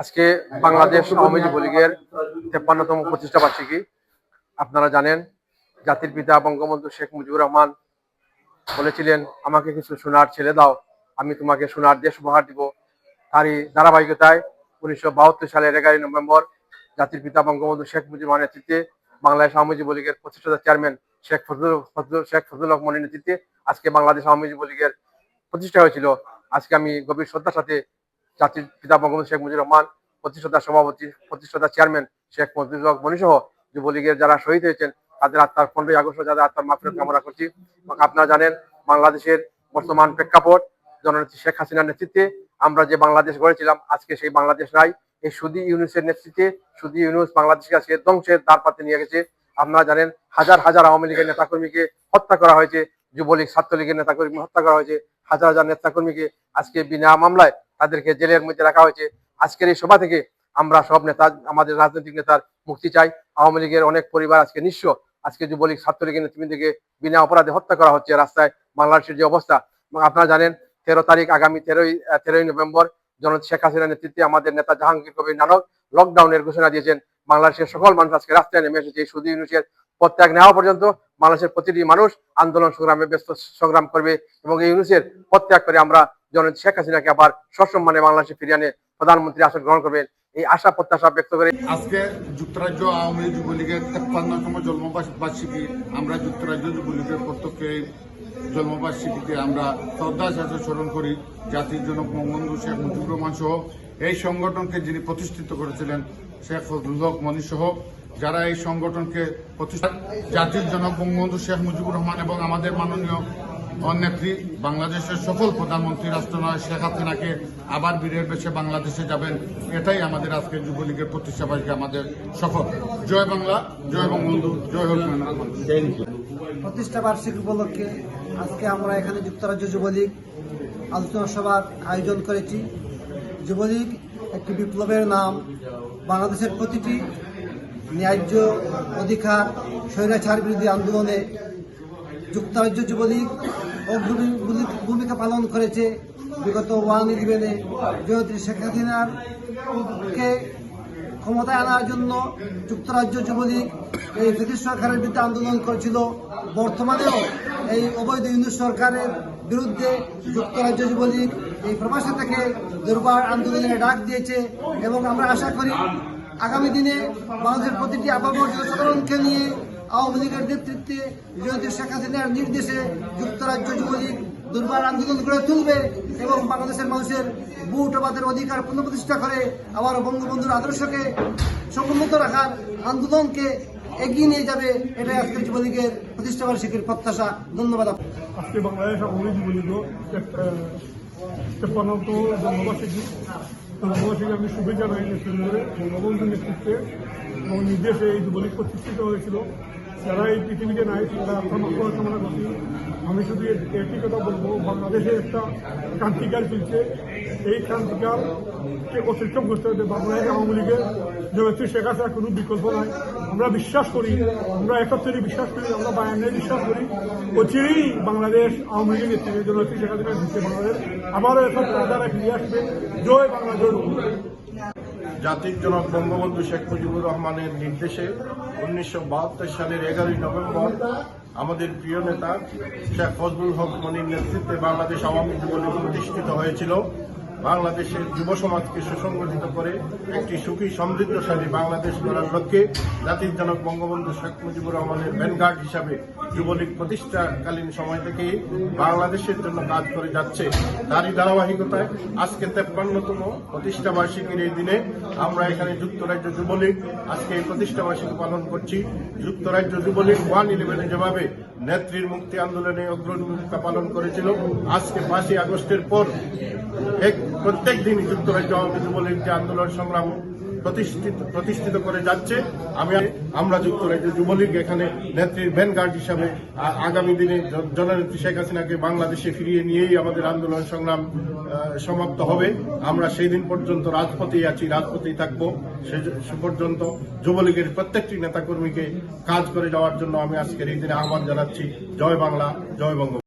আজকে বাংলাদেশ আওয়ামী যুবলীগের তেপ্পান্নতম প্রতিষ্ঠা বার্ষিকী। আপনারা জানেন, জাতির পিতা বঙ্গবন্ধু শেখ মুজিবুর রহমান বলেছিলেন, আমাকে কিছু সোনার ছেলে দাও, আমি তোমাকে সোনার দেশ উপহার দিব। তারই ধারাবাহিকতায় উনিশশো বাহাত্তর সালের এগারোই নভেম্বর জাতির পিতা বঙ্গবন্ধু শেখ মুজিবুর রহমানের নেতৃত্বে বাংলাদেশ আওয়ামী যুবলীগের প্রতিষ্ঠাতা চেয়ারম্যান শেখ ফজলুল ফজলুল শেখ ফজলুল হক মনির নেতৃত্বে আজকে বাংলাদেশ আওয়ামী যুবলীগের প্রতিষ্ঠা হয়েছিল। আজকে আমি গভীর শ্রদ্ধার সাথে জাতির পিতা বঙ্গবন্ধু শেখ মুজিবুর রহমান, প্রতিষ্ঠাতা সভাপতি, প্রতিষ্ঠাতা চেয়ারম্যান শেখ ফজলুল হক মনি সহ যুবলীগের যারা শহীদ হয়েছেন, তাদের আত্মার পনেরোই আগস্ট যাদের আত্মার মাফিরত কামনা করছি। আপনারা জানেন, বাংলাদেশের বর্তমান প্রেক্ষাপট, জননেত্রী শেখ হাসিনার নেতৃত্বে আমরা যে বাংলাদেশ গড়েছিলাম, আজকে সেই বাংলাদেশ নাই এই সুদি ইউনুসের নেতৃত্বে, সুদি ইউনুস বাংলাদেশকে আজকে ধ্বংসের দ্বার পাতে নিয়ে গেছে। আপনারা জানেন, হাজার হাজার আওয়ামী লীগের নেতাকর্মীকে হত্যা করা হয়েছে, যুবলীগ, ছাত্রলীগের নেতাকর্মী হত্যা করা হয়েছে, হাজার হাজার নেতাকর্মীকে আজকে বিনা মামলায় তাদেরকে জেলের মধ্যে রাখা হয়েছে। আজকের এই সভা থেকে আমরা সব নেতা, আমাদের রাজনৈতিক নেতার মুক্তি চাই। আওয়ামী লীগের অনেক পরিবার আজকে নিঃস্ব। আজকে যুবলীগ ছাত্রলীগের নেতৃবৃন্দকে বিনা অপরাধে হত্যা করা হচ্ছে রাস্তায়। বাংলাদেশের যে অবস্থা আপনারা জানেন, তেরো তারিখ আগামী তেরোই তেরোই নভেম্বর জনতা শেখ হাসিনার নেতৃত্বে আমাদের নেতা জাহাঙ্গীর কবির নানক লকডাউনের ঘোষণা দিয়েছেন। বাংলাদেশের সকল মানুষ আজকে রাস্তায় নেমে এসেছে। সুদী ইউনুসের প্রত্যাগ নেওয়া পর্যন্ত বাংলাদেশের প্রতিটি মানুষ আন্দোলন সংগ্রামে ব্যস্ত সংগ্রাম করবে এবং এই ইউনুসের প্রত্যাগ করে আমরা জনতা শেখ হাসিনাকে আবার সসম্মানে বাংলাদেশে ফিরিয়ে আনে প্রধানমন্ত্রী আসন গ্রহণ করবেন। এই আশা, প্রত্যাশা ব্যক্ত করে আজকে যুক্তরাজ্য আওয়ামী যুবলীগের তেপ্পান্নতম জন্মবার্ষিকী, আমরা যুক্তরাজ্য যুবলীগের প্রত্যেককে এই জন্মবার্ষিকীতে আমরা শ্রদ্ধার সাথে স্মরণ করি, জাতির জনক বঙ্গবন্ধু শেখ মুজিবুর রহমান সহ, এই সংগঠনকে যিনি প্রতিষ্ঠিত করেছিলেন, শেখ ফজলুল হক মনি সহ, যারা এই সংগঠনকে প্রতিষ্ঠা জাতির জনক বঙ্গবন্ধু শেখ মুজিবুর রহমান এবং আমাদের মাননীয় নেত্রী বাংলাদেশের সফল প্রধানমন্ত্রী রাষ্ট্রনায়ক শেখ হাসিনাকে আবার বীরের বেশে বাংলাদেশে যাবেন। এটাই আমাদের আজকে যুবলীগের প্রতিষ্ঠা আমাদের সফল জয় বাংলা, জয় বঙ্গবন্ধু, জয় হোক প্রতিষ্ঠা বার্ষিক উপলক্ষে আজকে আমরা এখানে যুক্তরাজ্য যুবলীগ আলোচনা সভার আয়োজন করেছি। যুবলীগ একটি বিপ্লবের নাম। বাংলাদেশের প্রতিটি ন্যায্য অধিকার, স্বৈরাচার বিরোধী আন্দোলনে যুক্তরাজ্য যুবলীগ ভূমিকা পালন করেছে। বিগত ওয়ান ইলেভেনে জয়ত্রী শেখ হাসিনারকে ক্ষমতায় আনার জন্য যুক্তরাজ্য যুবলীগ এই ব্রিটিশ সরকারের বিরুদ্ধে আন্দোলন করেছিল। বর্তমানেও এই অবৈধ ইন্দু সরকারের বিরুদ্ধে যুক্তরাজ্য যুবলীগ এই প্রবাসী থেকে দুর্বার আন্দোলনের ডাক দিয়েছে এবং আমরা আশা করি আগামী দিনে বাংলাদেশের প্রতিটি সাধারণকে নিয়ে আওয়ামী লীগের নেতৃত্বে জয়তী শেখ হাসিনার নির্দেশে যুক্তরাজ্য যুবলীগ দুর্বার আন্দোলন গড়ে তুলবে এবং বাংলাদেশের মানুষের বুট আমাদের অধিকার পুনঃপ্রতিষ্ঠা করে আবার বঙ্গবন্ধুর আদর্শকে সমুন্নত রাখার আন্দোলনকে এগিয়ে নিয়ে যাবে এটাই আজকে যুবলীগের প্রতিষ্ঠা বার্ষিকীর প্রত্যাশা। ধন্যবাদ। আজকে বাংলাদেশ আওয়ামী যুবলীগ আমি শুভেচ্ছা বঙ্গবন্ধুর নেতৃত্বে। এবং নির্দেশে এই যুবলীগ প্রতিষ্ঠিত হয়েছিল। যারা এই পৃথিবীতে নাই, তারা কামনা করছি। আমি শুধু একটি কথা বলব, বাংলাদেশে একটা ক্রান্তিকাল চলছে। এই ক্রান্তিকালকে অতিক্রম করতে হবে বাংলাদেশ আওয়ামী লীগের জয়ত্রী শেখ হাসিনার কোনো বিকল্প নাই। আমরা বিশ্বাস করি, আমরা একত্রে বিশ্বাস করি, আমরা বায়ানে বিশ্বাস করি। অচিরেই বাংলাদেশ আওয়ামী লীগের নেতৃত্বে জয়ত্রী শেখ হাসিনা বাংলাদেশ আবারও এখন তারা ফিরে আসবে। জয় বাংলা, জয়। জাতির জনক বঙ্গবন্ধু শেখ মুজিবুর রহমানের নির্দেশে উনিশশো বাহাত্তর সালের এগারোই নভেম্বর আমাদের প্রিয় নেতা শেখ ফজলুল হক মনির নেতৃত্বে বাংলাদেশ আওয়ামী যুবলীগ প্রতিষ্ঠিত হয়েছিল। বাংলাদেশের যুব সমাজকে সুসংগঠিত করে একটি সুখী, সমৃদ্ধশালী বাংলাদেশ গড়ার লক্ষ্যে জাতির জনক বঙ্গবন্ধু শেখ মুজিবুর রহমানের ভ্যানগার্ড হিসাবে যুবলীগ প্রতিষ্ঠাকালীন সময় থেকে বাংলাদেশের জন্য কাজ করে যাচ্ছে। তারই ধারাবাহিকতায় আজকে তেপ্পান্নতম প্রতিষ্ঠা বার্ষিকীর এই দিনে আমরা এখানে যুক্তরাজ্য যুবলীগ আজকে এই প্রতিষ্ঠা বার্ষিকী পালন করছি। যুক্তরাজ্য যুবলীগ ওয়ান ইলেভেনে যেভাবে নেত্রীর মুক্তি আন্দোলনে অগ্রণী ভূমিকা পালন করেছিল, আজকে পাঁচই আগস্টের পর এক প্রত্যেক দিন যুক্তরাজ্য আওয়ামী যুবলীগ যে আন্দোলন সংগ্রাম প্রতিষ্ঠিত প্রতিষ্ঠিত করে যাচ্ছে। আমি, আমরা যুক্তরাজ্য যুবলীগ এখানে নেত্রীর ভ্যানগার্ড হিসাবে আগামী দিনে জননেত্রী শেখ হাসিনাকে বাংলাদেশে ফিরিয়ে নিয়েই আমাদের আন্দোলন সংগ্রাম সমাপ্ত হবে। আমরা সেই দিন পর্যন্ত রাজপথেই আছি, রাজপথেই থাকব। সে পর্যন্ত যুবলীগের প্রত্যেকটি নেতাকর্মীকে কাজ করে যাওয়ার জন্য আমি আজকের এই দিনে আহ্বান জানাচ্ছি। জয় বাংলা, জয় বঙ্গবন্ধু।